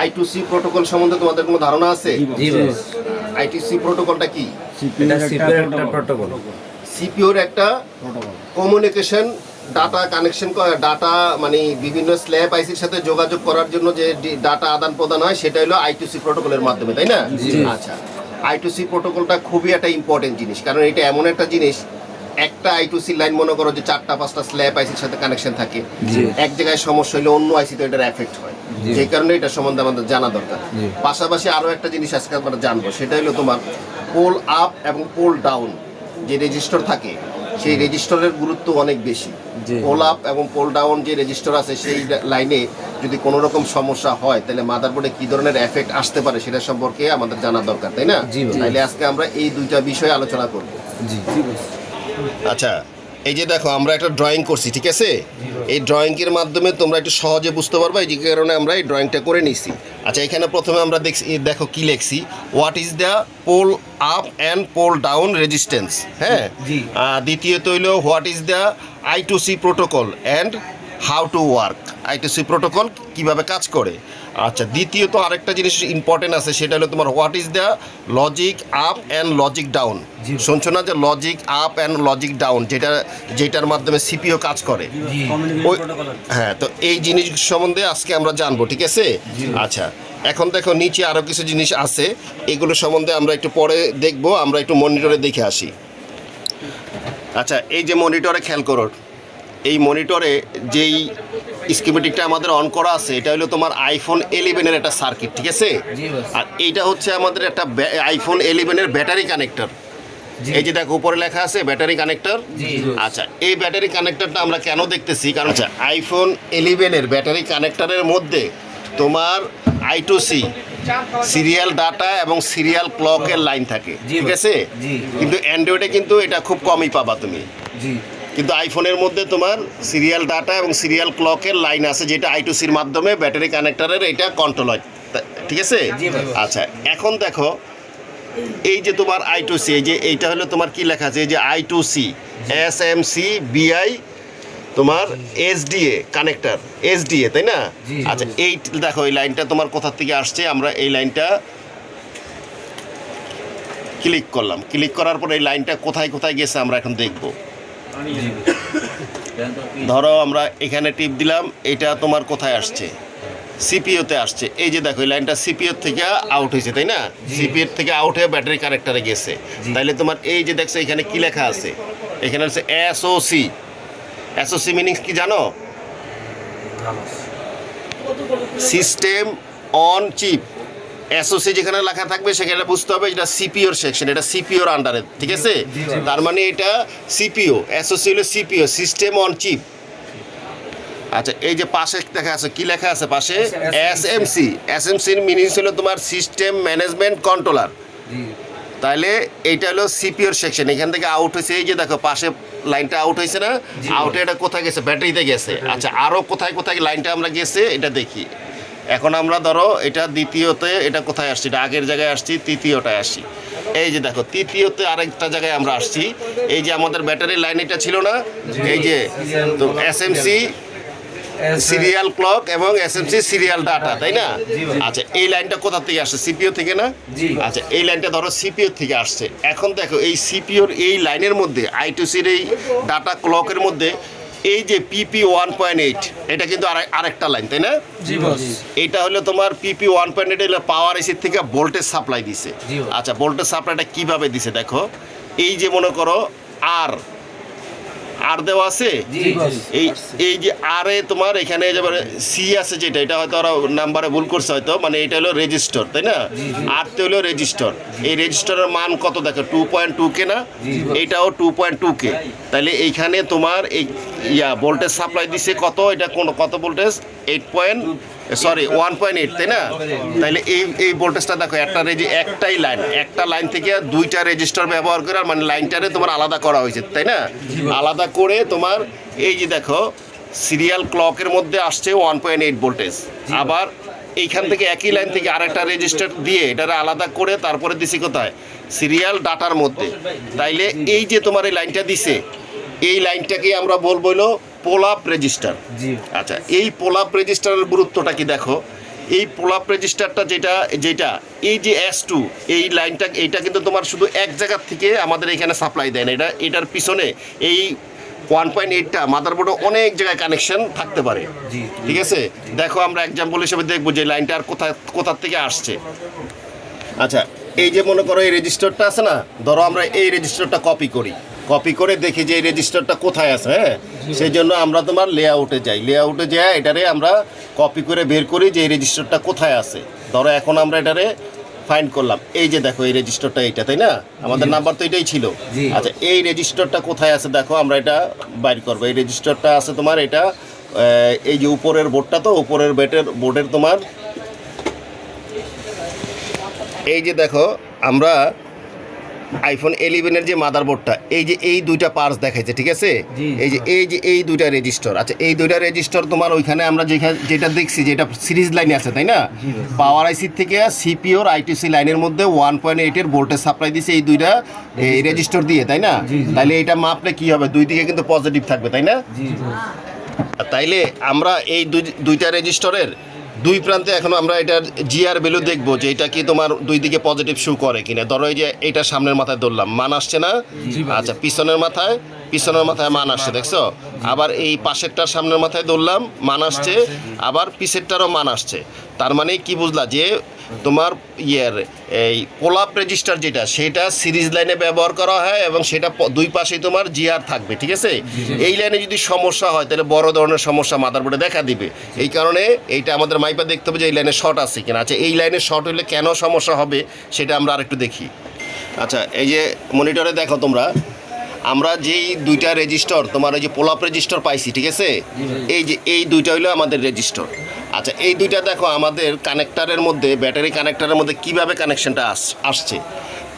I two C protocol সম্বন্ধে তোমাদের কোনো ধারণা আছে? আই টু সি প্রোটোকলটা কি? প্রোটোকল। সিপিওর একটা কমিউনিকেশন ডাটা কানেকশন ডাটা মানে বিভিন্ন স্ল্যাব আইসির সাথে যোগাযোগ করার জন্য যে ডাটা আদান প্রদান হয় সেটা হলো আই টু সি প্রোটোকলের মাধ্যমে তাই না? আচ্ছা। আই টু সি প্রোটোকলটা খুবই একটা ইম্পর্টেন্ট জিনিস কারণ এটা এমন একটা জিনিস একটা আই টু সি লাইন মনে করো যে চারটা পাঁচটা স্ল্যাব আইসির সাথে কানেকশন থাকে। এক জায়গায় সমস্যা হলে অন্য আইসি তো এটার এফেক্ট হয়। যে কারণে এটা সম্বন্ধে আমাদের জানা দরকার। পাশাপাশি আরও একটা জিনিস আজকে আমরা জানব সেটা হলো তোমার পোল আপ এবং পোল ডাউন যে রেজিস্টার থাকে সেই রেজিস্টারের গুরুত্ব অনেক বেশি। পোল আপ এবং পোল ডাউন যে রেজিস্টার আছে সেই লাইনে যদি কোনো রকম সমস্যা হয় তাহলে মাদারবোর্ডে কি ধরনের এফেক্ট আসতে পারে সেটা সম্পর্কে আমাদের জানা দরকার তাই না? জি, জি। আজকে আমরা এই দুইটা বিষয়ে আলোচনা করব। জি। আচ্ছা এই যে দেখো আমরা একটা ড্রয়িং করছি ঠিক আছে? এই ড্রয়িংয়ের মাধ্যমে তোমরা একটু সহজে বুঝতে পারবে এই যে কারণে আমরা এই ড্রয়িংটা করে নিছি আচ্ছা এখানে প্রথমে আমরা দেখছি দেখো কি লেখছি। What is the pull up and pull down resistance হ্যাঁ? দ্বিতীয়ত হইল what is the I two C protocol and how to work I two C protocol কীভাবে কাজ করে? আচ্ছা দ্বিতীয়ত আরেকটা জিনিস ইম্পর্টেন্ট আছে সেটা হলো তোমার what is the logic up and logic down শুনছো না যে logic up and logic down যেটা যেটার মাধ্যমে সিপিও কাজ করে? ওই হ্যাঁ তো এই জিনিস সম্বন্ধে আজকে আমরা জানব ঠিক আছে? আচ্ছা এখন দেখো নিচে আরও কিছু জিনিস আছে এগুলো সম্বন্ধে আমরা একটু পরে দেখব আমরা একটু মনিটরে দেখে আসি। আচ্ছা এই যে মনিটরে খেয়াল করো এই মনিটরে যেই স্কিমেটিকটা আমাদের অন করা আছে এটা হলো তোমার আইফোন ইলেভেনের একটা সার্কিট ঠিক আছে? আর এইটা হচ্ছে আমাদের একটা আইফোন ইলেভেনের ব্যাটারি কানেক্টর এই যে দেখো উপরে লেখা আছে ব্যাটারি কানেক্টর আচ্ছা এই ব্যাটারি কানেক্টরটা আমরা কেন দেখতেছি? কারণ আচ্ছা আইফোন ইলেভেনের ব্যাটারি কানেক্টরের মধ্যে তোমার I two C serial data এবং সিরিয়াল ক্লকের লাইন থাকে ঠিক আছে? কিন্তু অ্যান্ড্রয়েডে কিন্তু এটা খুব কমই পাবা তুমি। জি। কিন্তু আইফোনের মধ্যে তোমার সিরিয়াল ডাটা এবং সিরিয়াল ক্লকের লাইন আছে যেটা আই টু সির মাধ্যমে ব্যাটারি কানেক্টারের এটা কন্ট্রোল হয়। ঠিক আছে? আচ্ছা এখন দেখো এই যে তোমার আই টু সি এই যে এইটা হলো তোমার কি লেখা আছে? এই যে I two C S M C BI তোমার এসডিএ কানেক্টর এসডিএ তাই না? আচ্ছা এই দেখো এই লাইনটা তোমার কোথা থেকে আসছে? আমরা এই লাইনটা ক্লিক করলাম। ক্লিক করার পর এই লাইনটা কোথায় কোথায় গেছে আমরা এখন দেখব। ধরো আমরা এখানে টিপ দিলাম এটা তোমার কোথায় আসছে? সিপিওতে আসছে। এই যে দেখো এই লাইনটা সিপিও থেকে আউট হয়েছে তাই না? সিপিও থেকে আউট হয়ে ব্যাটারি কানেক্টারে গেছে। তাইলে তোমার এই যে দেখছ এখানে কি লেখা আছে? এখানে হচ্ছে এসওসি এসওসি মিনিংস কি জানো? সিস্টেম অন চিপ এসওসি যেখানে লেখা থাকবে সেখানে বুঝতে হবে এটা সিপিওর সেকশন এটা সিপিওর আন্ডারে ঠিক আছে? তার মানে এটা সিপিও এসওসি হলো সিপিও সিস্টেম অন চিপ আচ্ছা এই যে পাশে দেখা আছে কি লেখা আছে পাশে? S M C S M সির মিনিংস হলো তোমার সিস্টেম ম্যানেজমেন্ট কন্ট্রোলার তাহলে এইটা হলো সিপিওর সেকশন এখান থেকে আউট হয়েছে এই যে দেখো পাশে লাইনটা আউট হয়েছে না? আউটে এটা কোথায় গেছে? ব্যাটারিতে গেছে। আচ্ছা আরও কোথায় কোথায় লাইনটা আমরা গেছে? এটা দেখি। এখন আমরা ধরো এটা দ্বিতীয়তে এটা কোথায় আসছি? এটা আগের জায়গায় আসছি তৃতীয়টায় আসছি। এই যে দেখো তৃতীয়তে আরেকটা জায়গায় আমরা আসছি। এই যে আমাদের ব্যাটারি লাইন এটা ছিল না? এই যে তো S M C serial clock এবং এসএমসি সিরিয়াল ডাটা তাই না? আচ্ছা এই লাইনটা কোথা থেকে আসছে? সিপিও থেকে না? আচ্ছা এই লাইনটা ধরো সিপিও থেকে আসছে। এখন দেখো এই সিপিওর এই লাইনের মধ্যে আই টু সির এই ডাটা ক্লকের মধ্যে এই যে পিপি ওয়ান পয়েন্ট এইট এটা কিন্তু আরে- আরেকটা লাইন তাই না? জি এটা হলো তোমার PP one point eight power এসির থেকে ভোল্টেজ সাপ্লাই দিছে। আচ্ছা ভোল্টেজ সাপ্লাইটা কীভাবে দিছে দেখো। এই যে মনে করো আর আর দেওয়া আছে? এই এই যে আরে তোমার এখানে সি আছে যেটা এটা হয়তো ওরা নাম্বারে ভুল করছে হয়তো মানে এটা হলো রেজিস্টার তাই না? আর তো হলো রেজিস্টার এই রেজিস্টারের মান কত দেখো? টু পয়েন্ট টু কে না? জি। এইটাও টু পয়েন্ট টু কে তাহলে এইখানে তোমার এই ইয়া ভোল্টেজ সাপ্লাই দিছে কত? এটা কোন কত voltage eight point sorry one point eight তাই না? তাহলে এই এই ভোল্টেজটা দেখো, একটা রেজি একটাই লাইন একটা লাইন থেকে দুইটা রেজিস্টার ব্যবহার করে মানে লাইনটারে তোমার আলাদা করা হয়েছে, তাই না? আলাদা করে তোমার, এই যে দেখো সিরিয়াল ক্লকের মধ্যে আসছে ওয়ান পয়েন্ট এইট ভোল্টেজ আবার এইখান থেকে একই লাইন থেকে আরেকটা রেজিস্টার দিয়ে এটারে আলাদা করে তারপরে দিছি কোথায়? সিরিয়াল ডাটার মধ্যে। তাইলে এই যে তোমার এই লাইনটা দিছে এই লাইনটাকে আমরা বলব হলো পোলাপ রেজিস্টার। আচ্ছা এই পোলাপ রেজিস্টারের গুরুত্বটা কি দেখো? এই পোলাপ রেজিস্টারটা যেটা যেটা এই যে এস টু এই লাইনটা এইটা কিন্তু তোমার শুধু এক জায়গার থেকে আমাদের এখানে সাপ্লাই দেয় না। এটা এটার পিছনে এই ওয়ান পয়েন্ট এইটটা মাদারবোর্ডে অনেক জায়গায় কানেকশন থাকতে পারে। ঠিক আছে? দেখো আমরা এক্সাম্পল হিসেবে দেখব যে লাইনটা আর কোথায় কোথার থেকে আসছে। আচ্ছা এই যে মনে করো এই রেজিস্টারটা আছে না? ধরো আমরা এই রেজিস্টারটা কপি করি। কপি করে দেখি যে এই রেজিস্টারটা কোথায় আছে হ্যাঁ? সেই জন্য আমরা তোমার লেআউটে যাই। লেআউটে যাই এটারে আমরা কপি করে বের করি যে এই রেজিস্টারটা কোথায় আছে। ধরো এখন আমরা এটারে ফাইন্ড করলাম। এই যে দেখো এই রেজিস্টারটা এইটা তাই না? আমাদের নাম্বার তো এটাই ছিল। আচ্ছা এই রেজিস্টারটা কোথায় আছে দেখো আমরা এটা বাইর করব। এই রেজিস্টারটা আছে তোমার এটা এই যে উপরের বোর্ডটা তো উপরের বেটের বোর্ডের তোমার এই যে দেখো আমরা আইফোন ইলেভেনের যে মাদারবোর্ডটা এই যে এই দুইটা পার্স দেখাইছে ঠিক আছে? এই যে এই যে এই দুইটা রেজিস্টার আচ্ছা এই দুইটা রেজিস্টার তোমার ওইখানে আমরা যেখানে যেটা দেখছি যেটা সিরিজ লাইনে আছে তাই না? পাওয়ার আইসি থেকে সিপিওর আইটিসি লাইনের মধ্যে ওয়ান পয়েন্ট এইটের ভোল্টেজ সাপ্লাই দিছে এই দুইটা এই রেজিস্টার দিয়ে তাই না? তাইলে এটা মাপলে কি হবে? দুই দিকে কিন্তু পজিটিভ থাকবে তাই না? তাইলে আমরা এই দুই- দুইটা রেজিস্টরের দুই প্রান্তে এখন আমরা এটার জিআর ভ্যালু দেখব যে এটা কি তোমার দুই দিকে পজিটিভ শু করে কিনা। ধরো এই যে এটা সামনের মাথায় ধরলাম মান আসছে না? আচ্ছা পিছনের মাথায় পিছনের মাথায় মান আসছে দেখছ? আবার এই পাশেরটার সামনের মাথায় ধরলাম মান আসছে। আবার পিছেরটারও মান আসছে। তার মানে কি বুঝলা যে তোমার ইয়ের এই পোলাপ রেজিস্টার যেটা সেটা সিরিজ লাইনে ব্যবহার করা হয় এবং সেটা দুই পাশেই তোমার জিআর থাকবে ঠিক আছে? এই লাইনে যদি সমস্যা হয় তাহলে বড় ধরনের সমস্যা মাদারবোর্ডে দেখা দিবে। এই কারণে এইটা আমাদের মাইপা দেখতে হবে যে এই লাইনে শর্ট আছে কিনা। আচ্ছা এই লাইনে শর্ট হলে কেন সমস্যা হবে সেটা আমরা আরেকটু দেখি। আচ্ছা এই যে মনিটরে দেখো তোমরা আমরা যেই দুইটা রেজিস্টার তোমার ওই যে পোলাপ রেজিস্টার পাইছি ঠিক আছে? এই যে এই দুইটা হইল আমাদের রেজিস্টার আচ্ছা এই দুইটা দেখো আমাদের কানেক্টারের মধ্যে ব্যাটারি কানেক্টারের মধ্যে কীভাবে কানেকশনটা আস আসছে।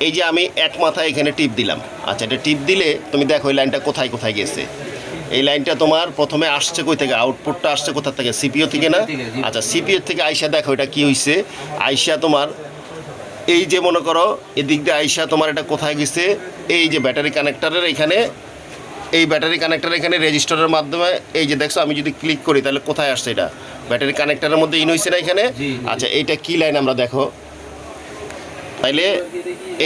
এই যে আমি এক মাথায় এখানে টিপ দিলাম। আচ্ছা এটা টিপ দিলে তুমি দেখো এই লাইনটা কোথায় কোথায় গেছে। এই লাইনটা তোমার প্রথমে আসছে কই থেকে? আউটপুটটা আসছে কোথা থেকে? সিপিও থেকে না। আচ্ছা সিপিও থেকে আইসা দেখো এটা কি হইছে। আইসা তোমার এই যে মনে করো এদিক দিয়ে আইসা তোমার এটা কোথায় গেছে? এই যে ব্যাটারি কানেক্টারের এখানে এই ব্যাটারি কানেক্টার এখানে রেজিস্টারের মাধ্যমে এই যে দেখছ আমি যদি ক্লিক করি তাহলে কোথায় আসছে এটা? ব্যাটারি কানেক্টারের মধ্যে ইন হয়েছে না এখানে? আচ্ছা এইটা কি লাইন আমরা দেখো। তাইলে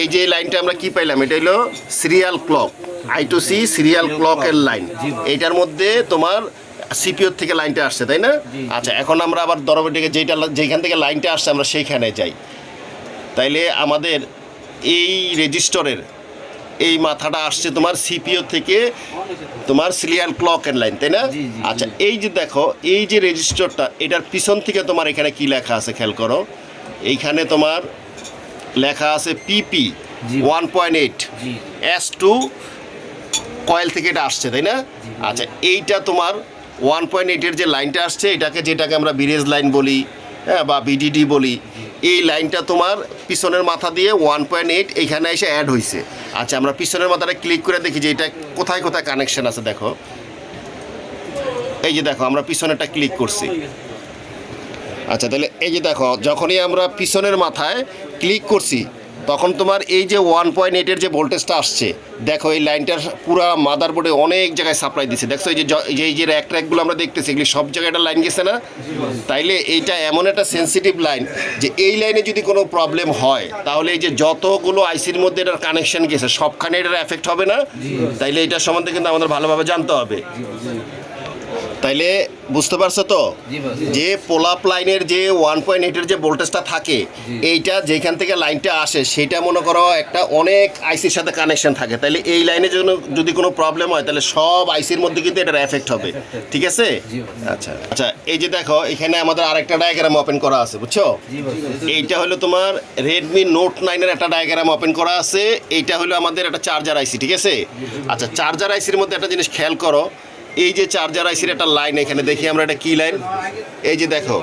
এই যে লাইনটা আমরা কি পাইলাম? এটা হলো serial clock. I two C serial ক্লকের line. এইটার মধ্যে তোমার সিপিওর থেকে লাইনটা আসছে তাই না? আচ্ছা এখন আমরা আবার দরবেটিকে যেটা যেখান থেকে লাইনটা আসছে আমরা সেইখানে যাই। তাইলে আমাদের এই রেজিস্টরের এই মাথাটা আসছে তোমার সিপিও থেকে তোমার সিরিয়াল ক্লকের লাইন তাই না? আচ্ছা এই যে দেখো এই যে রেজিস্টারটা এটার পিছন থেকে তোমার এখানে কি লেখা আছে খেয়াল করো? এইখানে তোমার লেখা আছে PP one point eight. S two coil থেকে এটা আসছে তাই না? আচ্ছা এইটা তোমার ওয়ান পয়েন্ট এইটের যে লাইনটা আসছে এটাকে যেটাকে আমরা বিরেজ লাইন বলি হ্যাঁ বা বিডিডি বলি এই লাইনটা তোমার পিছনের মাথা দিয়ে ওয়ান পয়েন্ট এইট এইখানে এসে অ্যাড হয়েছে আচ্ছা আমরা পিছনের মাথাটা ক্লিক করে দেখি যে এটা কোথায় কোথায় কানেকশন আছে, দেখো। এই যে দেখো, আমরা পিছনেরটা ক্লিক করছি। আচ্ছা তাহলে এই যে দেখো, যখনই আমরা পিছনের মাথায় ক্লিক করছি তখন তোমার এই যে ওয়ান পয়েন্ট এইটের যে ভোল্টেজটা আসছে দেখো এই লাইনটার পুরো মাদারবোর্ডে অনেক জায়গায় সাপ্লাই দিচ্ছে দেখছ এই যে এই যে এই যে র্যাক ট্র্যাকগুলো আমরা দেখতেছি এগুলি সব জায়গায় একটা লাইন গেছে না? তাইলে এইটা এমন একটা সেন্সিটিভ লাইন যে এই লাইনে যদি কোনো প্রবলেম হয় তাহলে এই যে যতগুলো আইসির মধ্যে এটার কানেকশন গেছে সবখানে এটার এফেক্ট হবে না? তাইলে এটা সম্বন্ধে কিন্তু আমাদের ভালোভাবে জানতে হবে। তাইলে বুঝতে পারছ তো? যে পোলাপ লাইনের যে ওয়ান পয়েন্ট এইটের যে ভোল্টেজটা থাকে এইটা যেখান থেকে লাইনটা আসে সেটা মনে করো একটা অনেক আইসির সাথে কানেকশন থাকে। তাহলে এই লাইনের জন্য যদি কোনো প্রবলেম হয় তাহলে সব আইসির মধ্যে কিন্তু এটার এফেক্ট হবে। ঠিক আছে? আচ্ছা আচ্ছা এই যে দেখো এখানে আমাদের আরেকটা ডায়াগ্রাম ওপেন করা আছে বুঝছ? এইটা হলো তোমার রেডমি নোট নাইনের একটা ডায়াগ্রাম ওপেন করা আছে। এইটা হলো আমাদের একটা চার্জার আইসি ঠিক আছে? আচ্ছা চার্জার আইসির মধ্যে একটা জিনিস খেয়াল করো এই যে চার্জার আইসির একটা লাইন এখানে, দেখি আমরা এটা কি লাইন এই যে দেখো,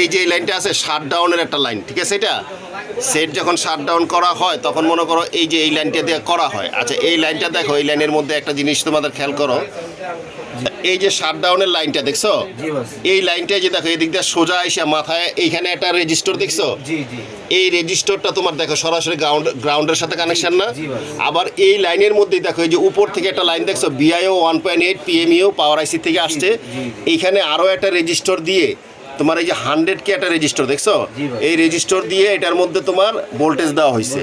এই যে এই লাইনটা আছে শাট ডাউনের একটা লাইন ঠিক আছে এটা? সেট যখন শাট ডাউন করা হয়, তখন মনে করো এই যে এই লাইনটা দিয়ে করা হয়। আচ্ছা এই লাইনটা দেখো, এই লাইনের মধ্যে একটা জিনিস তোমাদের খেয়াল করো। এই যে শাট ডাউনের লাইনটা দেখছ এই লাইনটা যে দেখো এই দিক দিয়ে সোজা এসে মাথায় এইখানে একটা রেজিস্টর দেখছ? এই রেজিস্টরটা তোমার দেখো সরাসরি গ্রাউন্ড গ্রাউন্ডের সাথে কানেকশন না? আবার এই লাইনের মধ্যেই দেখো এই যে উপর থেকে একটা লাইন দেখছ BIO one point eight PMEO power IC থেকে আসছে। এইখানে আরও একটা রেজিস্টর দিয়ে তোমার এই যে হান্ড্রেড কে একটা রেজিস্টার দেখছ? এই রেজিস্টার দিয়ে এটার মধ্যে তোমার ভোল্টেজ দেওয়া হয়েছে।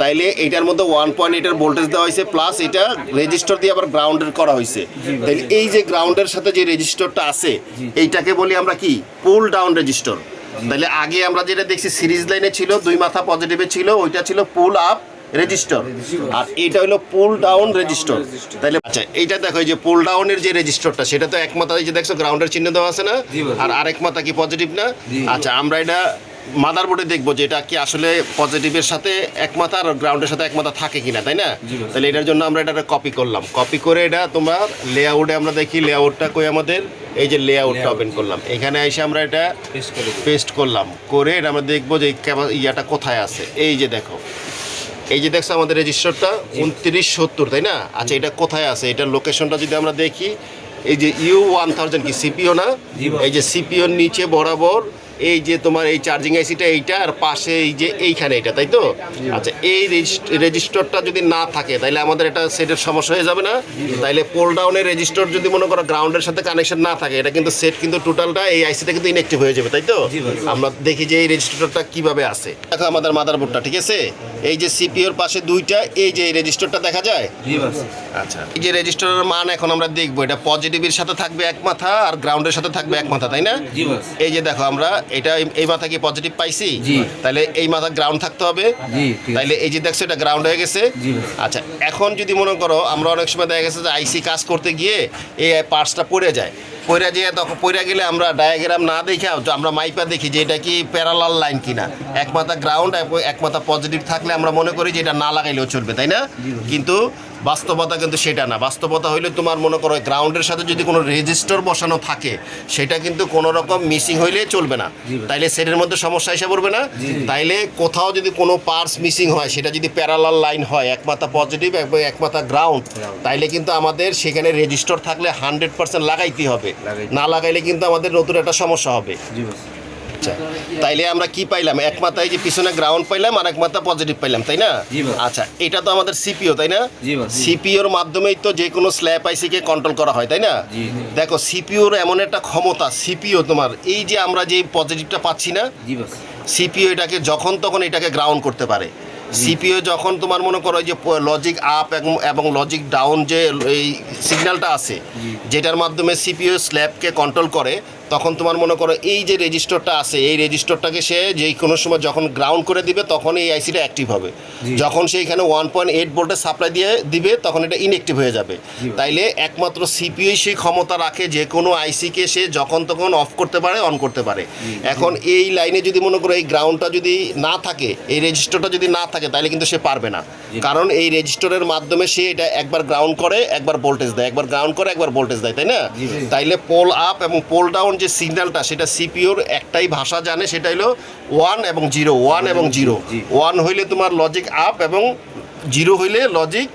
তাইলে এটার মধ্যে ওয়ান পয়েন্ট এইটের ভোল্টেজ দেওয়া হয়েছে প্লাস এটা রেজিস্টার দিয়ে আবার গ্রাউন্ডের করা হয়েছে। তাইলে এই যে গ্রাউন্ডের সাথে যে রেজিস্টারটা আছে এইটাকে বলি আমরা কি? পুল ডাউন রেজিস্টার তাহলে আগে আমরা যেটা দেখছি সিরিজ লাইনে ছিল দুই মাথা পজিটিভে ছিল ওইটা ছিল পুল আপ রেজিস্টার আর এটা হলো পুল ডাউন রেজিস্টার তাহলে আচ্ছা এইটা দেখো এই যে পুল ডাউনের যে রেজিস্টারটা সেটা তো এক মাথা এই যে দেখছ গ্রাউন্ডের চিহ্ন দেওয়া আছে না? আর আরেক মাথা কি পজিটিভ না? আচ্ছা আমরা এটা মাদারবোর্ডে দেখব যে এটা কি আসলে পজিটিভের সাথে এক মাথা আর গ্রাউন্ডের সাথে এক মাথা থাকে কিনা তাই না? তাহলে এটার জন্য আমরা এটা কপি করলাম। কপি করে এটা তোমার লেআউটে আমরা দেখি লেআউটটা কই আমাদের? এই যে লেআউটটা। ওপেন করলাম। এখানে এসে আমরা এটা পেস্ট করলাম। করে এটা আমরা দেখব যে ইয়াটা কোথায় আছে। এই যে দেখো এই যে দেখছ আমাদের রেজিস্টারটা উনত্রিশ সত্তর তাই না? আচ্ছা এটা কোথায় আছে? এটার লোকেশনটা যদি আমরা দেখি এই যে ইউ ওয়ান থাউজেন্ড কি? সিপিও না? এই যে সিপিওর নিচে বরাবর এই যে তোমার এই চার্জিং আইসিটা এইটা আর পাশে এই যে এইখানে এটা তাই তো? আচ্ছা এই রেজিস্টারটা যদি না থাকে তাহলে আমাদের এটা সেটের সমস্যা হয়ে যাবে না? তাইলে পোল ডাউনের রেজিস্টার যদি মনে করো গ্রাউন্ডের সাথে কানেকশন না থাকে এটা কিন্তু সেট কিন্তু টোটালটা এই আইসিটা কিন্তু ইনঅ্যাক্টিভ হয়ে যাবে তাই তো? আমরা দেখি যে এই রেজিস্টারটা কীভাবে আছে। দেখো আমাদের মাদারবোর্ডটা ঠিক আছে? এই যে সিপিওর পাশে দুইটা এই যে এই রেজিস্টারটা দেখা যায়? আচ্ছা এই যে রেজিস্টারের মান এখন আমরা দেখব এটা পজিটিভের সাথে থাকবে এক মাথা আর গ্রাউন্ডের সাথে থাকবে এক মাথা তাই না? এই যে দেখো আমরা এটা এই- মাথা কি পজিটিভ পাইছি। তাহলে এই মাথা গ্রাউন্ড থাকতে হবে। তাইলে এই যে দেখছ এটা গ্রাউন্ড হয়ে গেছে। আচ্ছা এখন যদি মনে করো আমরা অনেক সময় দেখা গেছে যে আইসি কাজ করতে গিয়ে এই পার্টসটা পড়ে যায়। পড়ে যেয়ে তখন পড়ে গেলে আমরা ডায়াগ্রাম না দেখে আমরা মাইপা দেখি যে এটা কি প্যারালাল লাইন কিনা। এক মাথা গ্রাউন্ড এক মাথা পজিটিভ থাকলে আমরা মনে করি যে এটা না লাগাইলেও চলবে তাই না? কিন্তু বাস্তবতা কিন্তু সেটা না। বাস্তবতা হইলে তোমার মনে করো গ্রাউন্ডের সাথে যদি কোনো রেজিস্টার বসানো থাকে সেটা কিন্তু কোনো রকম মিসিং হইলে চলবে না। তাইলে সেটের মধ্যে সমস্যা এসে পড়বে না। তাইলে কোথাও যদি কোনো পার্টস মিসিং হয় সেটা যদি প্যারালাল লাইন হয় এক মাথা পজিটিভ এবং এক মাথা গ্রাউন্ড তাইলে কিন্তু আমাদের সেখানে রেজিস্টার থাকলে হান্ড্রেড পার্সেন্ট লাগাইতে হবে। না লাগাইলে কিন্তু আমাদের নতুন একটা সমস্যা হবে। আচ্ছা। তাইলে আমরা কি পাইলাম? এক মাথায় যে পিছনে গ্রাউন্ড পাইলাম আর এক মাথা পজিটিভ পাইলাম তাই না? আচ্ছা এটা তো আমাদের সিপিও তাই না। সিপিওর মাধ্যমেই তো যে কোনো স্ল্যাব আইসিকে কন্ট্রোল করা হয় তাই না? দেখো সিপিওর এমন একটা ক্ষমতা সিপিও তোমার এই যে আমরা যে পজিটিভটা পাচ্ছি না সিপিও এটাকে যখন তখন এটাকে গ্রাউন্ড করতে পারে। সিপিও যখন তোমার মনে করো যে লজিক আপ এবং লজিক ডাউন যে এই সিগন্যালটা আছে যেটার মাধ্যমে সিপিও স্ল্যাবকে কন্ট্রোল করে তখন তোমার মনে করো এই যে রেজিস্টারটা আছে এই রেজিস্টারটাকে সে যে কোনো সময় যখন গ্রাউন্ড করে দিবে তখন এই আইসিটা অ্যাক্টিভ হবে। যখন সে এখানে ওয়ান পয়েন্ট এইট ভোল্টের সাপ্লাই দিয়ে দিবে তখন এটা ইনঅ্যাক্টিভ হয়ে যাবে। তাইলে একমাত্র সিপিওই সেই ক্ষমতা রাখে যে কোনো আইসিকে সে যখন তখন অফ করতে পারে অন করতে পারে। এখন এই লাইনে যদি মনে করো এই গ্রাউন্ডটা যদি না থাকে এই রেজিস্টারটা যদি না থাকে তাহলে কিন্তু সে পারবে না। কারণ এই রেজিস্টারের মাধ্যমে সে এটা একবার গ্রাউন্ড করে একবার ভোল্টেজ দেয়। একবার গ্রাউন্ড করে একবার ভোল্টেজ দেয় তাই না? তাইলে পোল আপ এবং পোল ডাউন যে সিগন্যালটা সেটা সিপিওর একটাই ভাষা জানে সেটা হলো ওয়ান এবং জিরো ওয়ান এবং জিরো ওয়ান হইলে তোমার লজিক আপ এবং জিরো হইলে logic.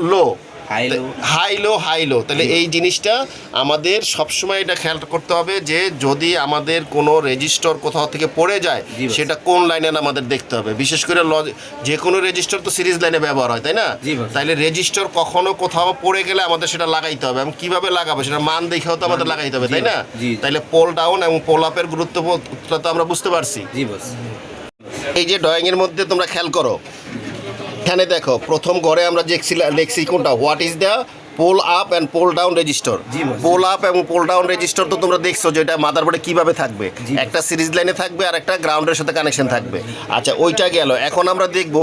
Low. High low. High low তাহলে এই জিনিসটা আমাদের সবসময় এটা খেয়াল করতে হবে যে যদি আমাদের কোনো রেজিস্টার কোথাও থেকে পড়ে যায় সেটা কোন লাইনে আমাদের দেখতে হবে। বিশেষ করে যে কোনো রেজিস্টার তো সিরিজ লাইনে ব্যবহার হয় তাই না। তাইলে রেজিস্টার কখনো কোথাও পড়ে গেলে আমাদের সেটা লাগাইতে হবে। এবং কীভাবে লাগাবো? সেটা মান দেখেও তো আমাদের লাগাইতে হবে তাই না। তাইলে পোল ডাউন এবং পোল আপের গুরুত্বটা তো আমরা বুঝতে পারছি। এই যে ড্রয়িংয়ের মধ্যে তোমরা খেয়াল করো এখানে দেখো প্রথম ঘরে আমরা দেখছি লেখছি কোনটা? What is the pull up and pull down register pull up এবং পোল ডাউন রেজিস্টার তো তোমরা দেখছ যে এটা মাদারবোর্ডে কীভাবে থাকবে। একটা সিরিজ লাইনে থাকবে আর একটা গ্রাউন্ডের সাথে কানেকশন থাকবে। আচ্ছা ওইটা গেল। এখন আমরা দেখব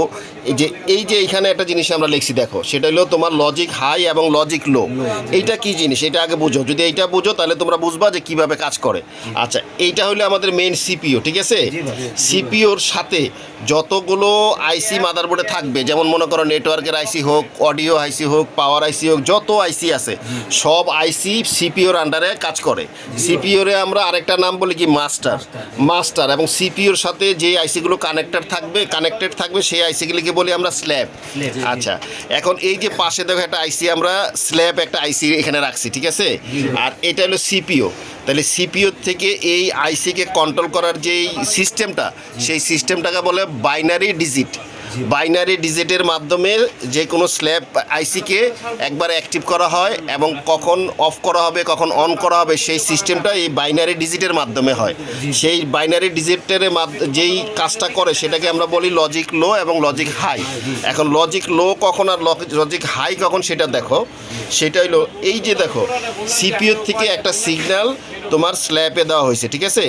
এই যে এই যে এখানে একটা জিনিস আমরা লিখছি দেখো সেটা হলো তোমার লজিক হাই এবং লজিক লো এইটা কি জিনিস? এটা আগে বুঝো। যদি এইটা বুঝো তাহলে তোমরা বুঝবা যে কীভাবে কাজ করে। আচ্ছা এইটা হলো আমাদের মেইন সিপিও ঠিক আছে? সিপিওর সাথে যতগুলো আইসি মাদারবোর্ডে থাকবে যেমন মনে করো নেটওয়ার্কের আইসি হোক অডিও আইসি হোক পাওয়ার আইসি হোক যত আইসি আছে? সব আইসি সিপিওর আন্ডারে কাজ করে। সিপিওরে আমরা আরেকটা নাম বলি কি মাস্টার। মাস্টার এবং সিপিওর সাথে যে আইসিগুলো কানেক্টেড থাকবে কানেক্টেড থাকবে সেই আইসিগুলিকে বলি আমরা স্ল্যাব। আচ্ছা এখন এই যে পাশে দেখো একটা আইসি আমরা স্ল্যাব একটা আইসি এখানে রাখছি ঠিক আছে? আর এটা হলো সিপিও। তাহলে সিপিও থেকে এই আইসিকে কন্ট্রোল করার যেই সিস্টেমটা সেই সিস্টেমটাকে বলে বাইনারি ডিজিট বাইনারি ডিজিটের মাধ্যমে যে কোনো স্ল্যাব আইসিকে একবার অ্যাক্টিভ করা হয় এবং কখন অফ করা হবে কখন অন করা হবে সেই সিস্টেমটা এই বাইনারি ডিজিটের মাধ্যমে হয়। সেই বাইনারি ডিজিটের যেই কাজটা করে সেটাকে আমরা বলি লজিক লো এবং লজিক হাই এখন লজিক লো কখন আর লজিক হাই কখন সেটা দেখো। সেটা হলো এই যে দেখো সিপিইউ থেকে একটা সিগন্যাল তোমার স্ল্যাবে দেওয়া হয়েছে ঠিক আছে?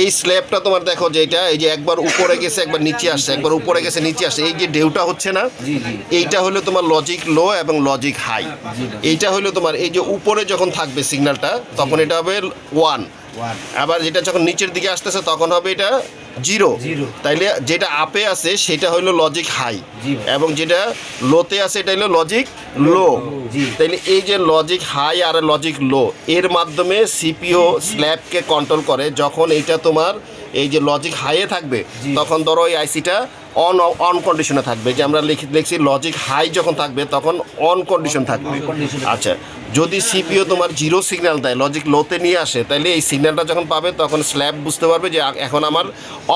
এই স্ল্যাবটা তোমার দেখো যে এটা এই যে একবার উপরে গেছে একবার নিচে আসছে একবার উপরে গেছে নিচে আসছে। এই যে ঢেউটা হচ্ছে না। এইটা হলো তোমার লজিক লো এবং লজিক হাই এইটা হলো তোমার এই যে উপরে যখন থাকবে সিগন্যালটা তখন এটা হবে ওয়ান আবার যেটা যখন নিচের দিকে আসতেছে তখন হবে এটা জিরো তাইলে যেটা আপে আছে সেটা হলো লজিক হাই এবং যেটা লোতে আছে এটা হলো লজিক লো তাইলে এই যে লজিক হাই আর লজিক লো এর মাধ্যমে সিপিও স্ল্যাবকে কন্ট্রোল করে। যখন এইটা তোমার এই যে লজিক হাইয়ে থাকবে তখন ধরো এই আইসিটা অন অন কন্ডিশনে থাকবে। যে আমরা লিখি লিখছি লজিক হাই যখন থাকবে তখন অন কন্ডিশন থাকবে। আচ্ছা যদি সিপিও তোমার জিরো সিগন্যাল দেয় লজিক লোতে নিয়ে আসে তাহলে এই সিগন্যালটা যখন পাবে তখন স্ল্যাব বুঝতে পারবে যে এখন আমার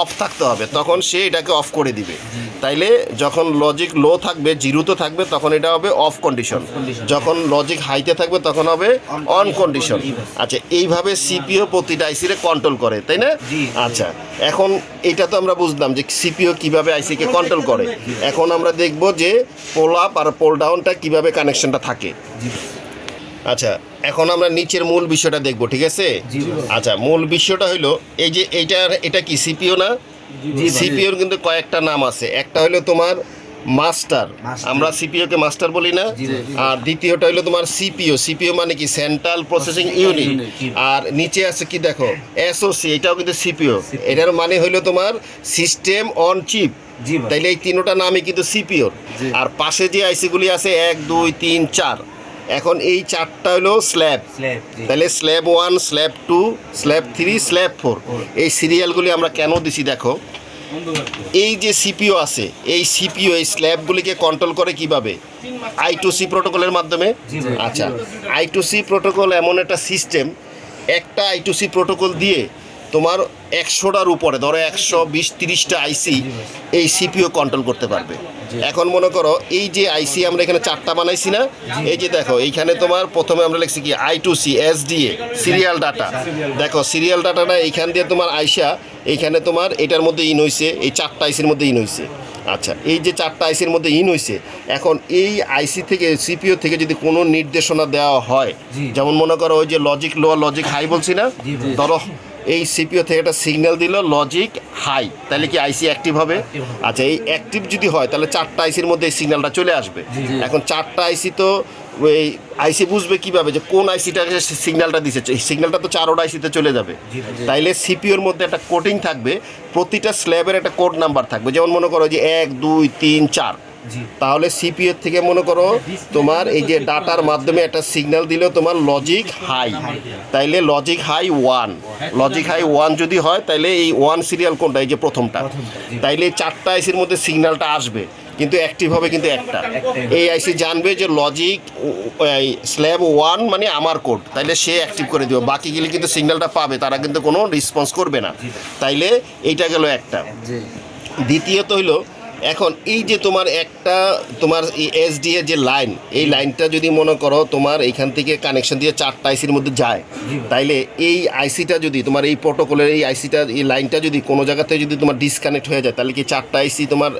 অফ থাকতে হবে। তখন সে এটাকে অফ করে দিবে। তাইলে যখন লজিক লো থাকবে জিরোতে থাকবে তখন এটা হবে অফ কন্ডিশন যখন লজিক হাইতে থাকবে তখন হবে অন কন্ডিশন আচ্ছা এইভাবে সিপিও প্রতিটা আইসিরে কন্ট্রোল করে তাই না? আচ্ছা এখন এটা তো আমরা বুঝলাম যে সিপিও কীভাবে আইসিকে কন্ট্রোল করে। এখন আমরা দেখব যে পোল আপ আর পোল ডাউনটা কীভাবে কানেকশনটা থাকে। আচ্ছা এখন আমরা নিচের মূল বিষয়টা দেখব ঠিক আছে? আচ্ছা মূল বিষয়টা হলো এই যে এইটার এটা কি সিপিও না। সিপিওর কিন্তু কয়েকটা নাম আছে। একটা হলো তোমার মাস্টার। আমরা সিপিওকে মাস্টার বলি না। আর দ্বিতীয়টা হলো তোমার সিপিও। সিপিও মানে কি? সেন্ট্রাল প্রসেসিং ইউনিট আর নিচে আছে কি দেখো? এসওসি এটাও কিন্তু সিপিও। এটার মানে হলো তোমার সিস্টেম অন চিপ তাইলে এই তিনোটা নামই কিন্তু সিপিওর জি। আর পাশে যে আইসিগুলি আছে এক দুই তিন চার। এখন এই চারটা হলো স্ল্যাব স্ল্যাব তাহলে slave one slave two slave three slave four এই সিরিয়ালগুলি আমরা কেন দিছি দেখো? এই যে সিপিও আছে এই সিপিও এই স্ল্যাবগুলিকে কন্ট্রোল করে কীভাবে? আই টু সি প্রোটোকলের মাধ্যমে? আচ্ছা আই টু সি প্রোটোকল এমন একটা সিস্টেম একটা আই টু সি প্রোটোকল দিয়ে তোমার একশোটার উপরে ধরো একশো বিশ তিরিশটা আইসি এই সিপিও কন্ট্রোল করতে পারবে। এখন মনে করো এই যে আইসি আমরা এখানে চারটা বানাইছি না এই যে দেখো এইখানে তোমার প্রথমে আমরা লিখছি কি? I two C S DA serial data দেখো সিরিয়াল ডাটাটা এইখান দিয়ে তোমার আইসা এইখানে তোমার এটার মধ্যে ইন হয়েছে এই চারটা আইসির মধ্যে ইন হয়েছে আচ্ছা এই যে চারটা আইসির মধ্যে ইন হয়েছে এখন এই আইসি থেকে সিপিও থেকে যদি কোনো নির্দেশনা দেওয়া হয় যেমন মনে করো ওই যে লজিক লো লজিক হাই বলছি না। ধরো এই সিপিও থেকে একটা সিগন্যাল দিল লজিক হাই তাহলে কি আইসি অ্যাক্টিভ হবে? আচ্ছা এই অ্যাক্টিভ যদি হয় তাহলে চারটা আইসির মধ্যে এই সিগন্যালটা চলে আসবে। এখন চারটা আইসি তো ওই আইসি বুঝবে কীভাবে যে কোন আইসিটাকে সিগন্যালটা দিছে? এই সিগন্যালটা তো চারোটা আইসিতে চলে যাবে। তাইলে সিপিওর মধ্যে একটা কোডিং থাকবে প্রতিটা স্ল্যাবের একটা কোড নাম্বার থাকবে। যেমন মনে করো যে এক দুই তিন চার। তাহলে সিপিএর থেকে মনে করো তোমার এই যে ডাটার মাধ্যমে একটা সিগন্যাল দিল তোমার লজিক হাই তাইলে logic high one logic high one যদি হয় তাইলে এই ওয়ান সিরিয়াল কোনটা? এই যে প্রথমটা। তাইলে এই চারটা আইসির মধ্যে সিগন্যালটা আসবে। কিন্তু অ্যাক্টিভ হবে কিন্তু একটা। এই আইসি জানবে যে লজিক স্ল্যাব ওয়ান মানে আমার কোড তাইলে সে অ্যাক্টিভ করে দিবে। বাকিগুলি কিন্তু সিগন্যালটা পাবে। তারা কিন্তু কোনো রেসপন্স করবে না। তাইলে এইটা গেল একটা। দ্বিতীয়ত হইল এখন এই যে তোমার একটা তোমার এসডি এর যে লাইন এই লাইনটা যদি মনে করো তোমার এইখান থেকে কানেকশন দিয়ে চারটা আইসির মধ্যে যায় তাইলে এই আইসিটা যদি তোমার এই প্রোটোকলের এই আইসিটা এই লাইনটা যদি কোনো জায়গাতে যদি তোমার ডিসকানেক্ট হয়ে যায় তাহলে কি চারটা আইসি তোমার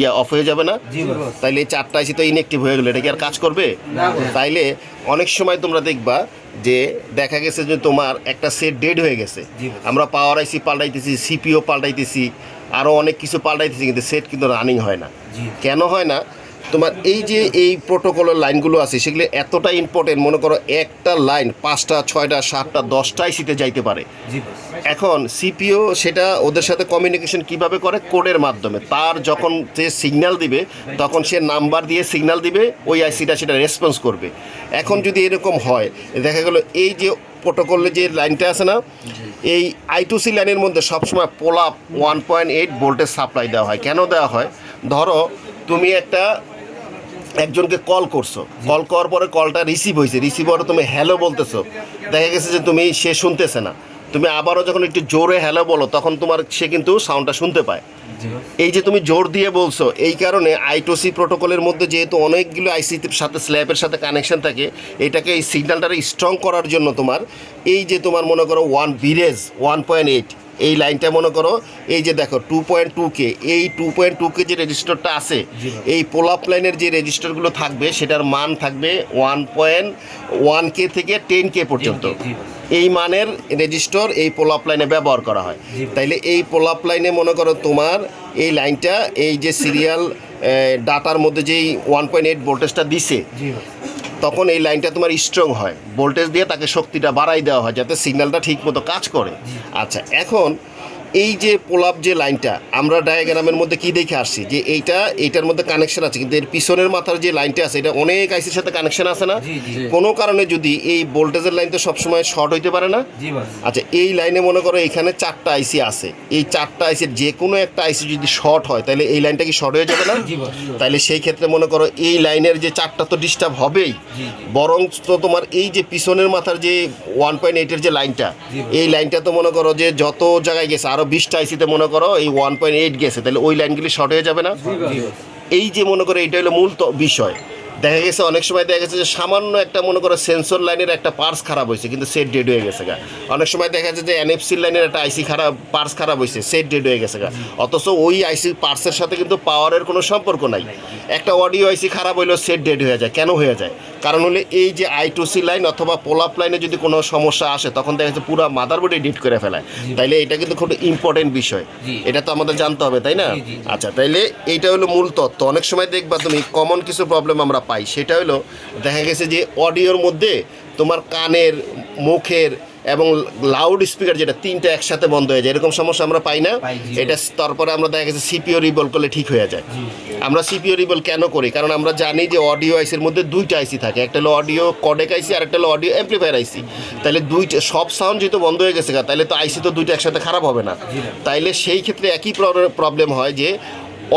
ইয়া অফ হয়ে যাবে না? তাইলে এই চারটা আইসি তো ইনঅ্যাক্টিভ হয়ে গেলো এটা কি আর কাজ করবে? তাইলে অনেক সময় তোমরা দেখবা যে দেখা গেছে যে তোমার একটা সেট ডেড হয়ে গেছে। আমরা পাওয়ার আইসি পাল্টাইতেছি সিপিও পাল্টাইতেছি আরও অনেক কিছু পাল্টাইতেছে কিন্তু সেট কিন্তু রানিং হয় না। কেন হয় না? তোমার এই যে এই প্রোটোকলের লাইনগুলো আছে সেগুলো এতটা ইম্পর্টেন্ট মনে করো একটা লাইন পাঁচটা ছয়টা সাতটা দশটা আইসিতে যাইতে পারে। এখন সিপিও সেটা ওদের সাথে কমিউনিকেশন কীভাবে করে? কোডের মাধ্যমে। তার যখন যে সিগন্যাল দিবে তখন সে নাম্বার দিয়ে সিগন্যাল দিবে ওই আইসিটা সেটা রেসপন্স করবে। এখন যদি এরকম হয় দেখা গেল এই যে প্রোটোকলে যে লাইনটা আছে না এই আই টু সি লাইনের মধ্যে সবসময় পোলা one point eight voltage supply দেওয়া হয়। কেন দেওয়া হয়? ধরো তুমি একটা একজনকে কল করছ। কল করার পরে কলটা রিসিভ হয়েছে। রিসিভ হওয়ার তুমি হ্যালো বলতেছো। দেখা গেছে যে তুমি সে শুনতেছে না। তুমি আবারও যখন একটু জোরে হ্যালো বলো তখন তোমার সে কিন্তু সাউন্ডটা শুনতে পায়। এই যে তুমি জোর দিয়ে বলছো এই কারণে আইটোসি প্রোটোকলের মধ্যে যেহেতু অনেকগুলো আইসির সাথে স্ল্যাবের সাথে কানেকশন থাকে এটাকে এই সিগন্যালটাকে স্ট্রং করার জন্য তোমার এই যে তোমার মনে করো ওয়ান বিরেজ ওয়ান পয়েন্ট এইট এই লাইনটা মনে করো এই যে দেখো টু পয়েন্ট টু কে এই টু পয়েন্ট টু কে যে রেজিস্টারটা আছে এই পোলাপ লাইনের যে রেজিস্টারগুলো থাকবে সেটার মান থাকবে ওয়ান পয়েন্ট ওয়ান কে থেকে টেন কে পর্যন্ত। এই মানের রেজিস্টর এই পোলাপ লাইনে ব্যবহার করা হয়। তাইলে এই পোলাপ লাইনে মনে করো তোমার এই লাইনটা এই যে সিরিয়াল ডাটার মধ্যে যেই ওয়ান পয়েন্ট এইট ভোল্টেজটা দিছে তখন এই লাইনটা তোমার স্ট্রং হয়। ভোল্টেজ দিয়ে তাকে শক্তিটা বাড়াই দেওয়া হয় যাতে সিগন্যালটা ঠিক মতো কাজ করে। আচ্ছা এখন এই যে পোলাপ যে লাইনটা আমরা ডায়াগ্রামের মধ্যে কি দেখে আসছি? যে এইটা এইটার মধ্যে কানেকশন আছে কিন্তু এর পিছনের মাথার যে লাইনটা আছে এটা অনেক আইসির সাথে কানেকশন আছে না। কোনো কারণে যদি এই ভোল্টেজের লাইন তো সবসময় শর্ট হইতে পারে না? আচ্ছা এই লাইনে মনে করো এখানে চারটা আইসি আছে। এই চারটা আইসির যে কোনো একটা আইসি যদি শর্ট হয় তাহলে এই লাইনটা কি শর্ট হয়ে যাবে না? তাহলে সেই ক্ষেত্রে মনে করো এই লাইনের যে চারটা তো ডিস্টার্ব হবেই। বরং তো তোমার এই যে পিছনের মাথার যে ওয়ান পয়েন্ট এইটের যে লাইনটা এই লাইনটা তো মনে করো যে যত জায়গায় গেছে আরও বিশটা আইসিতে মনে করো এই ওয়ান পয়েন্ট এইট গেছে তাহলে ওই লাইনগুলি শর্ট হয়ে যাবে না? এই যে মনে করো এটা হলো মূল বিষয়। দেখা গেছে অনেক সময় দেখা গেছে যে সামান্য একটা মনে করো সেন্সর লাইনের একটা পার্স খারাপ হয়েছে কিন্তু সেট ডেড হয়ে গেছে গা। অনেক সময় দেখা যাচ্ছে যে এনএফসি লাইনের একটা আইসি খারাপ পার্স খারাপ হয়েছে সেট ডেড হয়ে গেছে গা। অথচ ওই আইসি পার্সের সাথে কিন্তু পাওয়ারের কোনো সম্পর্ক নাই। একটা অডিও আইসি খারাপ হইলেও সেট ডেড হয়ে যায়। কেন হয়ে যায়? কারণ হলে এই যে আই টু সি লাইন অথবা পোলাপ লাইনে যদি কোনো সমস্যা আসে তখন দেখা যাচ্ছে পুরো মাদারবোর্ডে ডিট করে ফেলায়। তাইলে এটা কিন্তু খুব ইম্পর্টেন্ট বিষয়। এটা তো আমাদের জানতে হবে তাই না। আচ্ছা তাইলে এইটা হলো মূল তত্ত্ব। অনেক সময় দেখবা তুমি কমন কিছু প্রবলেম আমরা পাই। সেটা হলো দেখা গেছে যে অডিওর মধ্যে তোমার কানের মুখের এবং লাউড স্পিকার যেটা তিনটা একসাথে বন্ধ হয়ে যায় এরকম সমস্যা আমরা পাই না। এটা তারপরে আমরা দেখা গেছে সিপিও রিবল করলে ঠিক হয়ে যায়। আমরা সিপিও রিবল কেন করি? কারণ আমরা জানি যে অডিও আইসির মধ্যে দুইটা আইসি থাকে একটা হলো অডিও কডেক আইসি আর একটা হলো অডিও অ্যাম্পলিফায়ার আইসি। তাহলে দুইটা সব সাউন্ড যেহেতু বন্ধ হয়ে গেছে গা, তাহলে তো আইসি তো দুইটা একসাথে খারাপ হবে না। তাইলে সেই ক্ষেত্রে একই প্রবলেম হয় যে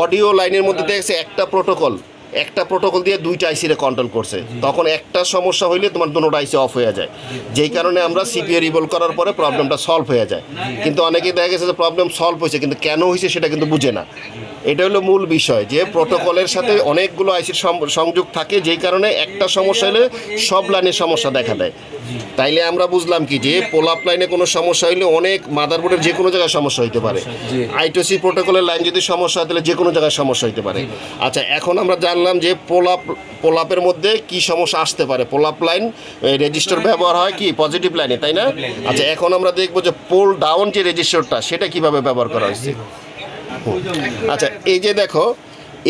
অডিও লাইনের মধ্যে দেখা গেছে একটা প্রোটোকল একটা প্রোটোকল দিয়ে দুইটা আইসিরে কন্ট্রোল করছে। তখন একটা সমস্যা হইলে তোমার দুটো আইসি অফ হয়ে যায়। যেই কারণে আমরা সিপিএ রিভলভ করার পরে প্রবলেমটা সলভ হয়ে যায়। কিন্তু অনেকেই দেখা গেছে যে প্রবলেম সলভ হয়েছে কিন্তু কেন হয়েছে সেটা কিন্তু বুঝে না। এটা হলো মূল বিষয় যে প্রোটোকলের সাথে অনেকগুলো আইসির সংযোগ থাকে যেই কারণে একটা সমস্যা হলে সব লাইনের সমস্যা দেখা দেয়। তাইলে আমরা বুঝলাম কি যে পোলাপ লাইনে কোনো সমস্যা হইলে অনেক মাদারবোর্ডের যে কোনো জায়গায় সমস্যা হইতে পারে। আইটোসি প্রোটোকলের লাইন যদি সমস্যা হয় তাহলে যে কোনো জায়গায় সমস্যা হইতে পারে। আচ্ছা এখন আমরা জানলাম যে পোলাপ পোলাপের মধ্যে কি সমস্যা আসতে পারে। পোলাপ লাইন রেজিস্টার ব্যবহার হয় কি? পজিটিভ লাইনে তাই না? আচ্ছা এখন আমরা দেখব যে পোল ডাউন যে রেজিস্টারটা সেটা কীভাবে ব্যবহার করা হয়েছে। আচ্ছা এই যে দেখো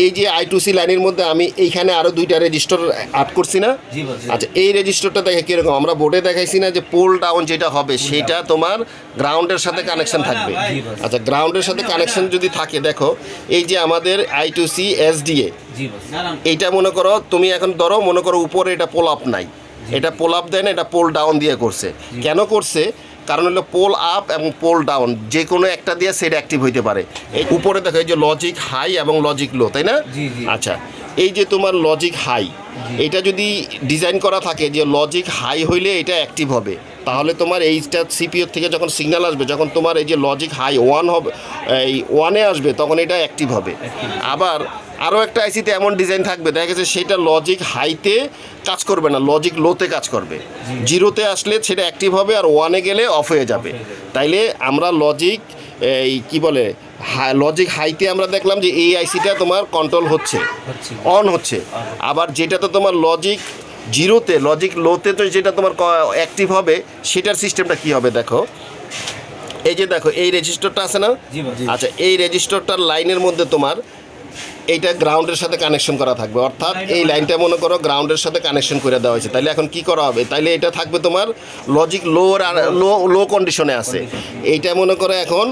এই যে আই টু সি লাইনের মধ্যে আমি এইখানে আরও দুইটা রেজিস্টার আট করছি না? আচ্ছা এই রেজিস্টারটা দেখে কীরকম? আমরা বোর্ডে দেখাইছি না যে পোল ডাউন যেটা হবে সেটা তোমার গ্রাউন্ডের সাথে কানেকশন থাকবে। আচ্ছা গ্রাউন্ডের সাথে কানেকশন যদি থাকে দেখো এই যে আমাদের I two C S DA এইটা মনে করো তুমি এখন ধরো মনে করো উপরে এটা পোল আপ নাই। এটা পোল আপ দেয় না এটা পোল ডাউন দিয়ে করছে। কেন করছে? কারণ হলো পোল আপ এবং পোল ডাউন যে কোনো একটা দিয়ে সেট অ্যাক্টিভ হইতে পারে। উপরে দেখো এই যে লজিক হাই এবং লজিক লো তাই না। আচ্ছা এই যে তোমার লজিক হাই এটা যদি ডিজাইন করা থাকে যে লজিক হাই হইলে এটা অ্যাক্টিভ হবে তাহলে তোমার এইটা সিপিও থেকে যখন সিগন্যাল আসবে যখন তোমার এই যে লজিক হাই ওয়ান হবে এই ওয়ানে আসবে তখন এটা অ্যাক্টিভ হবে। আবার আরও একটা আইসিতে এমন ডিজাইন থাকবে দেখা গেছে সেটা লজিক হাইতে কাজ করবে না লজিক লোতে কাজ করবে। জিরোতে আসলে সেটা অ্যাক্টিভ হবে আর ওয়ানে গেলে অফ হয়ে যাবে। তাইলে আমরা লজিক এই কি বলে লজিক হাইতে আমরা দেখলাম যে এই আইসিটা তোমার কন্ট্রোল হচ্ছে। অন হচ্ছে। আবার যেটা তো তোমার লজিক জিরোতে লজিক লোতে তো যেটা তোমার অ্যাক্টিভ হবে সেটার সিস্টেমটা কি হবে দেখো? এই যে দেখো এই রেজিস্টারটা আছে না? আচ্ছা এই রেজিস্টারটার লাইনের মধ্যে তোমার এইটা গ্রাউন্ডের সাথে কানেকশন করা থাকবে। অর্থাৎ এই লাইনটা মনে করো গ্রাউন্ডের সাথে কানেকশন করে দেওয়া হয়েছে। তাহলে এখন কি করা হবে? তাইলে এটা থাকবে তোমার লজিক লোর আর লো লো কন্ডিশনে আছে। এইটা মনে করো এখন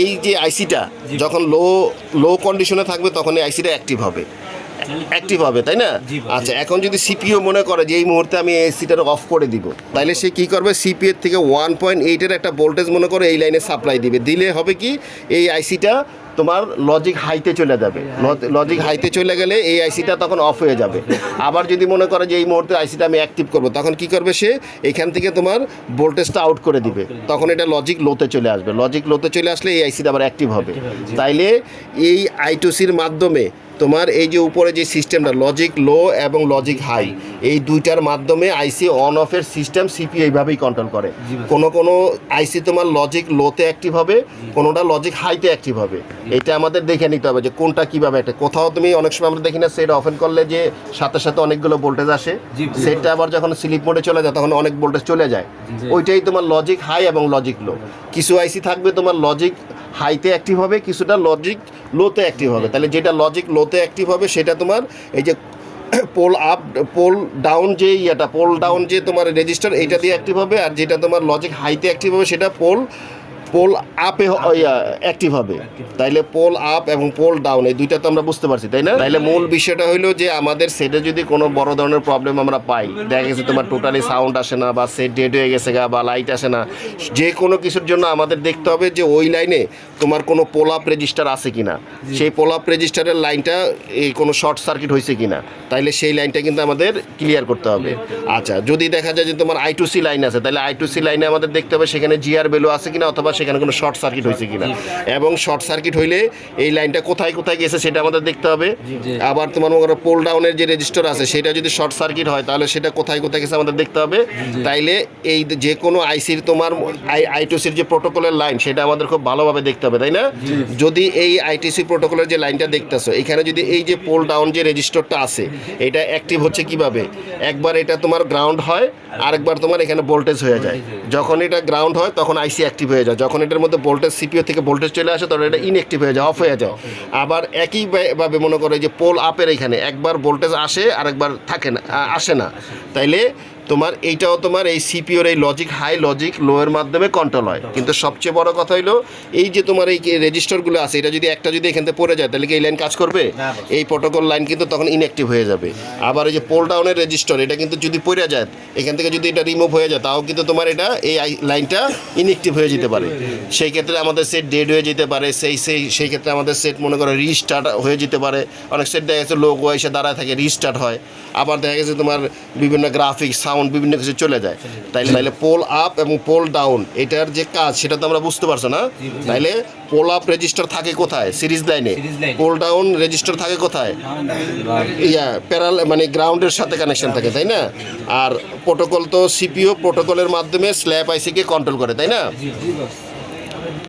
এই যে আইসিটা যখন লো লো কন্ডিশনে থাকবে তখন এই আইসিটা অ্যাক্টিভ হবে। অ্যাক্টিভ হবে তাই না? আচ্ছা এখন যদি সিপিও মনে করে যে এই মুহূর্তে আমি এসিটার অফ করে দিব তাইলে সে কি করবে? সিপিএর থেকে ওয়ান পয়েন্ট এইটের একটা ভোল্টেজ মনে করে এই লাইনে সাপ্লাই দিবে। দিলে হবে কি? এই আইসিটা তোমার লজিক হাইতে চলে যাবে। লজিক হাইতে চলে গেলে এই আইসিটা তখন অফ হয়ে যাবে। আবার যদি মনে করে যে এই মুহূর্তে আইসিটা আমি অ্যাক্টিভ করব তখন কি করবে সে? এখান থেকে তোমার ভোল্টেজটা আউট করে দিবে। তখন এটা লজিক লোতে চলে আসবে। লজিক লোতে চলে আসলে এই আইসিটা আবার অ্যাক্টিভ হবে। তাইলে এই আইটুসির মাধ্যমে তোমার এই যে উপরে যে সিস্টেমটা লজিক লো এবং লজিক হাই এই দুইটার মাধ্যমে আইসি অন অফের সিস্টেম সিপি এইভাবেই কন্ট্রোল করে। কোনো কোনো আইসি তোমার লজিক লোতে অ্যাক্টিভ হবে কোনোটা লজিক হাইতে অ্যাক্টিভ হবে। এটা আমাদের দেখে নিতে হবে যে কোনটা কীভাবে একটা কোথাও তুমি অনেক সময় আমরা দেখি না সেট অফেন করলে যে সাথে সাথে অনেকগুলো ভোল্টেজ আসে। সেটটা আবার যখন স্লিপ মোডে চলে যায় তখন অনেক ভোল্টেজ চলে যায়। ওইটাই তোমার লজিক হাই এবং লজিক লো কিছু আইসি থাকবে তোমার লজিক হাইতে অ্যাক্টিভ হবে, কিছুটা লজিক লোতে অ্যাক্টিভ হবে। তাহলে যেটা লজিক লোতে অ্যাক্টিভ হবে, সেটা তোমার এই যে পোল আপ পোল ডাউন যে ইয়েটা পোল ডাউন যে তোমার রেজিস্টার এইটা দিয়ে অ্যাক্টিভ হবে, আর যেটা তোমার লজিক হাইতে অ্যাক্টিভ হবে, সেটা পোল পোল আপে অ্যাক্টিভ হবে। তাইলে পোল আপ এবং পোল ডাউন এই দুইটা তো আমরা বুঝতে পারছি তাই না? তাইলে মূল বিষয়টা হলো যে আমাদের সেটে যদি কোনো বড় ধরনের প্রবলেম আমরা পাই দেখা গেছে তোমার টোটালি সাউন্ড আসে না বা সেট ডেড হয়ে গেছে গা বা লাইট আসে না যে কোনো কিছুর জন্য আমাদের দেখতে হবে যে ওই লাইনে তোমার কোনো পোল আপ রেজিস্টার আছে কিনা। সেই পোল আপ রেজিস্টারের লাইনটা এই কোনো শর্ট সার্কিট হয়েছে কি না তাইলে সেই লাইনটা কিন্তু আমাদের ক্লিয়ার করতে হবে। আচ্ছা যদি দেখা যায় যে তোমার আই টু সি লাইন আছে তাহলে আই টু সি লাইনে আমাদের দেখতে হবে সেখানে জিআর ভ্যালু আছে কিনা অথবা সেখানে কোনো শর্ট সার্কিট হয়েছে কিনা। এবং শর্ট সার্কিট হইলে এই লাইনটা কোথায় কোথায় গেছে সেটা আমাদের দেখতে হবে। আবার তোমার মনে করো পোল ডাউনের যে রেজিস্টার আছে সেটা যদি শর্ট সার্কিট হয় তাহলে সেটা কোথায় কোথায় গেছে আমাদের দেখতে হবে। তাইলে এই যে কোনো আইসির তোমার আই আইটিসির যে প্রোটোকলের লাইন সেটা আমাদের খুব ভালোভাবে দেখতে হবে তাই না? যদি এই আইটিসি প্রোটোকলের যে লাইনটা দেখতেছো এখানে যদি এই যে পোল ডাউন যে রেজিস্টারটা আছে এটা অ্যাক্টিভ হচ্ছে কীভাবে? একবার এটা তোমার গ্রাউন্ড হয় আরেকবার তোমার এখানে ভোল্টেজ হয়ে যায়। যখন এটা গ্রাউন্ড হয় তখন আইসি অ্যাক্টিভ হয়ে যায়। যখন এটার মধ্যে ভোল্টেজ সিপিও থেকে ভোল্টেজ চলে আসে, তখন এটা ইনএক্টিভ হয়ে যায় অফ হয়ে যাও আবার একইভাবে মনে করে যে পোল আপের এখানে একবার ভোল্টেজ আসে আর একবার থাকে না আসে না। তাইলে তোমার এইটাও তোমার এই সিপিওর এই লজিক হাই লজিক লোয়ের মাধ্যমে কন্ট্রোল হয়। কিন্তু সবচেয়ে বড় কথা হলো এই যে তোমার এই রেজিস্টারগুলো আছে এটা যদি একটা যদি এখান থেকে পড়ে যায় তাহলে কি এই লাইন কাজ করবে? এই প্রোটোকল লাইন কিন্তু তখন ইনঅ্যাক্টিভ হয়ে যাবে। আবার এই যে পোল ডাউনের রেজিস্টার এটা কিন্তু যদি পড়ে যায় এখান থেকে যদি এটা রিমুভ হয়ে যায় তাও কিন্তু তোমার এটা এই লাইনটা ইনঅ্যাক্টিভ হয়ে যেতে পারে। সেই ক্ষেত্রে আমাদের সেট ডেড হয়ে যেতে পারে সেই সেই সেই ক্ষেত্রে আমাদের সেট মনে করো রিস্টার্ট হয়ে যেতে পারে। অনেক সেট দেখা গেছে লোগো এসে দাঁড়ায় থাকে রিস্টার্ট হয়। আবার দেখা গেছে তোমার বিভিন্ন গ্রাফিক্স সাউন্ড বিভিন্ন কিছু চলে যায়। তাইলে তাইলে পোল আপ এবং পোল ডাউন এটার যে কাজ সেটা তো আমরা বুঝতে পারছ না? তাইলে পোল আপ রেজিস্টার থাকে কোথায়? সিরিজ লাইনে পোল ডাউন রেজিস্টার থাকে কোথায়? ইয়া প্যারাল মানে গ্রাউন্ডের সাথে কানেকশন থাকে তাই না? আর প্রোটোকল তো সিপিও প্রোটোকলের মাধ্যমে স্ল্যাব আইসিকে কন্ট্রোল করে তাই না?